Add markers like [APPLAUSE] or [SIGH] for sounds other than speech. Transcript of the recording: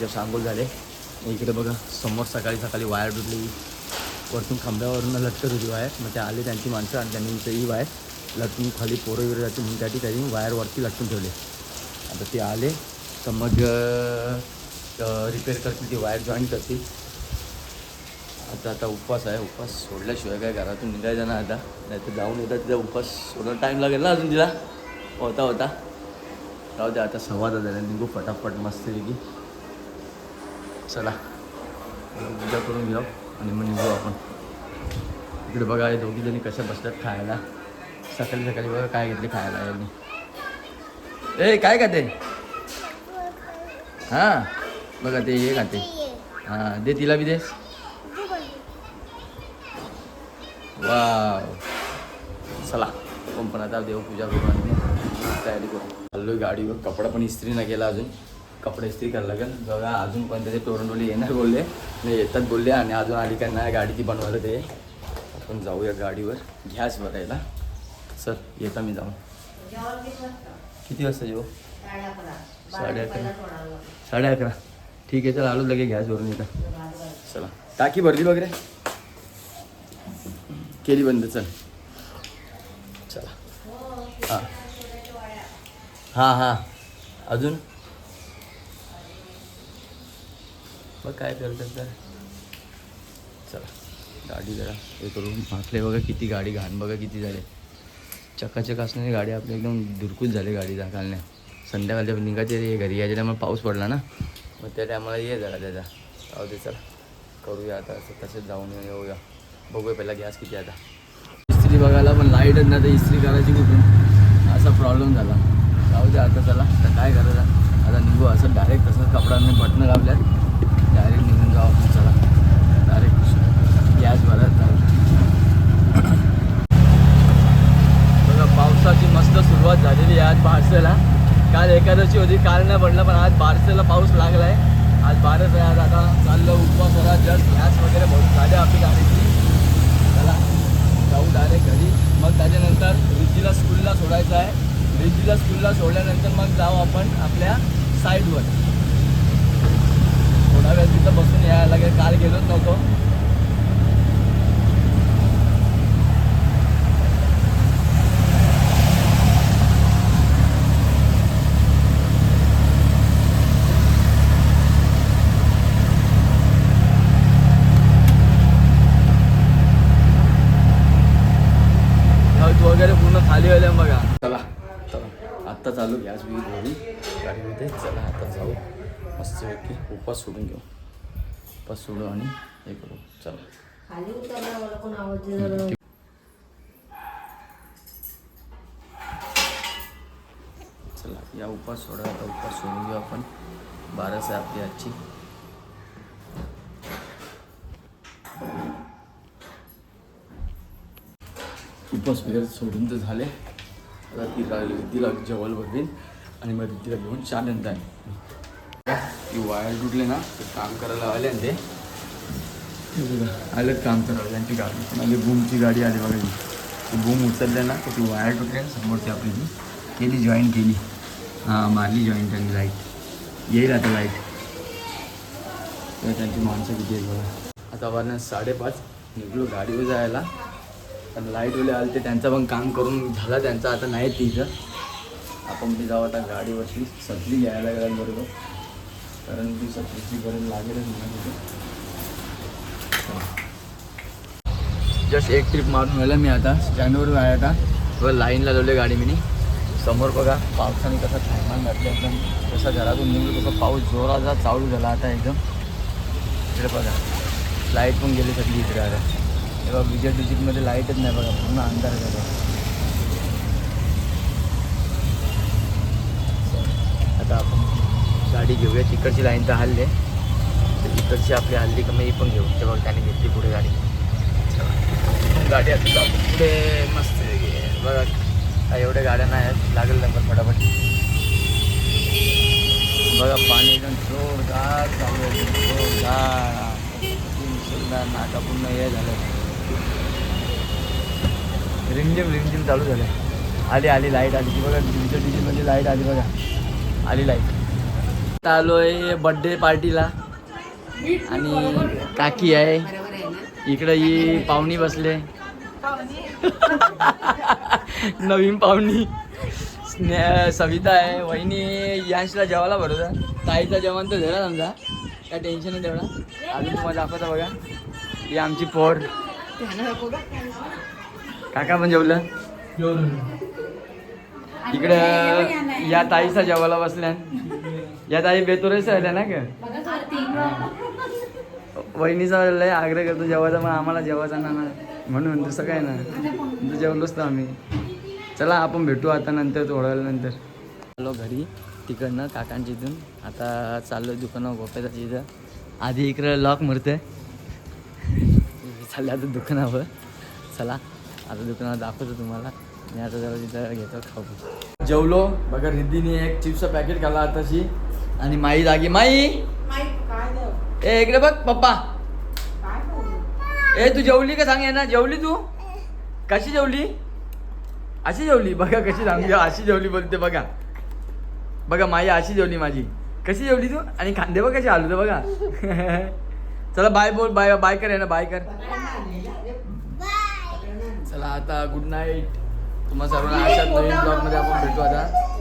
Just आंघोळ झाले. इकडे बघा समोर सकाळी सकाळी वायर तुटली. वरतून खांब्यावरून लटकत होती वायर. मग ते आले त्यांची माणसं आणि त्यांनी ही वायर लटकून खाली पोरं वगैरे जाते म्हणून त्या त्यांनी वायरवरती लटकून ठेवले. आता ते आले. तर मग रिपेअर करतील ती वायर जॉईन करतील. आता आता उपवास आहे. उपवास सोडल्याशिवाय काय घरातून निघायचं ना आता. नाही तर जाऊन येतात तिचा उपवास सोडायला टाईम लागेल ना अजून तिला. होता होता. राहू दे आता संवाद झाला. निघू फटाफट. मस्तपैकी चला. पूजा करून घेऊ आणि मग निघू आपण. इकडे बघा दोघीजणी दोघी जणी कशा बसतात खायला. सकाळी सकाळी बघा काय घेतले खायला यांनी. ए काय खाते? हां बघा ते हे खाते. हां दे तिला बी दे. वाव. चला आपण पण आता देवपूजा करू आणि. तयारी करू. चाललोय गाडीवर. कपडा पण इस्त्री नाही केला अजून. कपडे इस्त्री करायला लागेल. बघा अजून पण त्याचे तोरणडोली येणार बोलले. नाही येतात बोलले आणि अजून आली का नाही गाडी ती बनवायला ते. आपण जाऊया गाडीवर. गॅस भरायला सर येता मी जाऊन. किती वाजता जेव? साडे अकरा साडे अकरा ठीक आहे चला आलो लगे गॅस भरून येतं चला. टाकी भरली वगैरे? केली बंद चल. चला. हां. हां हां. अजून? मग काय करतात तर? चला गाडी जरा हे करून मागले बघा किती गाडी घाण बघा किती झाले. चकाचक असणारी गाडी आपली एकदम दुरकूच झाली गाडी घालण्या संध्याकाळच्या निघायचे रे घरी यायच्या टायमाला पाऊस पडला ना. मग त्या टायमाला ये जरा त्याचा जाऊ दे चला. करूया आता असं तसेच जाऊन येऊ- येऊया. बघूया पहिला गॅस किती आता. इस्त्री बघायला पण लाईटच नाही तर इस्त्री करायची कुठून? असा प्रॉब्लेम झाला. जाऊ दे आता चला. तर काय करायचं? आता निघू असं डायरेक्ट तसंच कपड्यांनी बटणं लावल्यात डायरेक्ट निघून जाऊ आपण चला. डायरेक्ट गॅस भरत जाऊ. बघा पावसाची मस्त सुरुवात झालेली आहे आज बारसेला. काल एकादशी होती काल नाही पडलं पण आज बारसेला पाऊस लागलाय. आज बारस आहे आज आता चाललं उपवास होता जस्ट गॅस वगैरे बहुत झाल्या आपली गाडीची. चला जाऊ डायरेक्ट घरी. मग त्याच्यानंतर रिजीला स्कूलला सोडायचं आहे. रिजीला स्कूलला सोडल्यानंतर मग जाऊ आपण आपल्या साईडवर थोडा तिथं बसून यायला लागेल काल गेलोच नव्हतो वगैरे पूर्ण खाली व्हायला बघा. चला चला. आत्ता चालू गॅस बी घरी. गाडीमध्ये चला आता जाऊ. मस्तपैकी उपास सोडून घेऊ. उपास सोडू आणि हे करू. चला. चला या उपास सोडा. आता उपास सोडून घेऊ आपण. बारास आहे आपली आजची. उपास वगैरे सोडून तर झाले. आता तिला तिला जेवण बनवीन आणि मग तिला घेऊन चालत आहे ती वायर तुटले ना ते काम करायला आले आणि ते आलं काम करायला. त्यांची गाडी. पण आली बूमची गाडी आली बघा ती बूम उचलल्या ना तर ती वायर तुटली ना समोरची आपली ती केली जॉईन केली. हां मारली जॉईन त्यांनी लाइट येईल आता लाइट तर त्यांची माणसं किती आहेत बघा. आता वरनं साडेपाच निघलो गाडीवर जायला. पण लाईटवाले आले ते त्यांचं पण काम करून झाला. त्यांचं आता नाही तिथं. आपण मी जाऊ आता गाडीवरची सगळी यायला गेला बरोबर. कारण ती गरज लागेलच म्हणा जस्ट एक ट्रिप मारून गेलं मी आता. स्टँडवर आहे आता. बघा लाईनला लावली गाडी मी समोर बघा पावसाने कसा थैमान घातलं एकदम. कसा घरातून निघलो तसा पाऊस जोराचा चालू झाला आता एकदम. इकडे बघा. लाइट पण गेली सगळी इकडे आता. तेव्हा विजय डिजिटमध्ये लाईटच नाही बघा. पूर्ण अंधार झाला. गाडी घेऊया. तिकडची लाईन तर हल्ले तर इकडची आपली हल्ली का मी पण घेऊ. ते बघ त्याने घेतली पुढे गाडी. गाडी आता पुढे मस्त बघा काय एवढ्या गाड्या नाही आहेत. लागेल नंबर फटाफट. बघा पाणी एकदम जोरदार चालू आहे. एकदम जोरदार नाका पूर्ण हे झालं. रिमझिम रिमझिम चालू झालं आली आली लाइट आली. ती बघा डिजिटल डिजिटलमध्ये लाइट आली बघा. आली लाइट आता आलोय बर्थडे पार्टीला आणि काकी आहे. इकडं ही पाहुणी बसले. [LAUGHS] नवीन पाहुणी. सविता आहे वहिनी यांशला जेवायला भरवता ताईचा जेवण तर झाला समजा. काय टेन्शन नाही तेवढा. अजून तुम्हाला दाखवता बघा. ही आमची पोर. काका पण जेवलं. इकडं या ताईचा जेवायला बसल्या. या ताई बेतुरेच राहिल्या ना का वहिनीचा लय आग्रह करतो जेवायचा पण आम्हाला जेवायचा ना म्हणून दुसरं काय ना. जेवलोच तर आम्ही. चला आपण भेटू आता नंतर थोड्या वेळानंतर आलो घरी तिकडनं काकांच्या इथून. आता चाललो दुकानावर गोप्याच्या इथं. आधी इकडं लॉक मरते चाललं आता दुकानावर. चला आता दुकानावर दाखवतो तुम्हाला. मी आता जरा तिथं घेतो खाऊ. जेवलो बघा रिद्धीने एक चिप्सचं पॅकेट खाल्ला आताशी. आणि माई जागी माई! ए इकडे बघ पप्पा. ए तू जेवली का? सांग ना जेवली तू? कशी जेवली? अशी जेवली? बघा कशी सांगू. अशी जेवली बोलते बघा. बघा माई अशी जेवली माझी. कशी जेवली तू? आणि खांदे बघ कशी आलू बघा. [LAUGHS] चला बाय बोल बाय बाय कर ना बाय कर. चला आता गुड नाईट तुम्हा सर्वांना अशाच नवीन ब्लॉगमध्ये आपण भेटू आता.